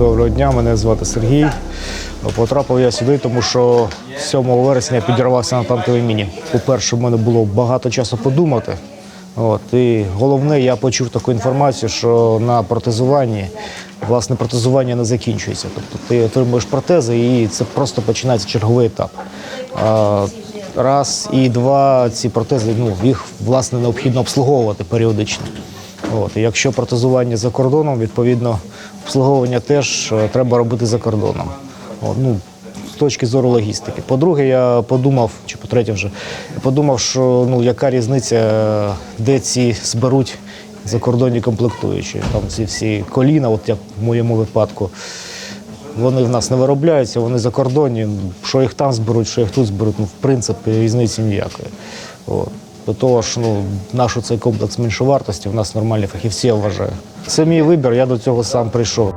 Доброго дня, мене звати Сергій. Потрапив я сюди, тому що 7 вересня я підірвався на танковій міні. По-перше, в мене було багато часу подумати. От, і головне, я почув таку інформацію, що на протезуванні власне протезування не закінчується. Тобто ти отримуєш протези і це просто починається черговий етап. Раз і два ці протези, ну, їх власне необхідно обслуговувати періодично. От, і якщо протезування за кордоном, відповідно, обслуговування теж е, треба робити за кордоном. От, ну, з точки зору логістики. По-друге, я подумав, чи по-третє вже, я подумав, що ну, яка різниця, е, де ці зберуть закордонні комплектуючі. Там ці всі коліна, от як в моєму випадку, вони в нас не виробляються, вони закордонні. Що їх там зберуть, що їх тут зберуть, ну, в принципі, різниці ніякої. От. До того ж, ну, наш цей комплекс меншовартості, в нас нормальні фахівці, я вважаю. Це мій вибір, я до цього сам прийшов.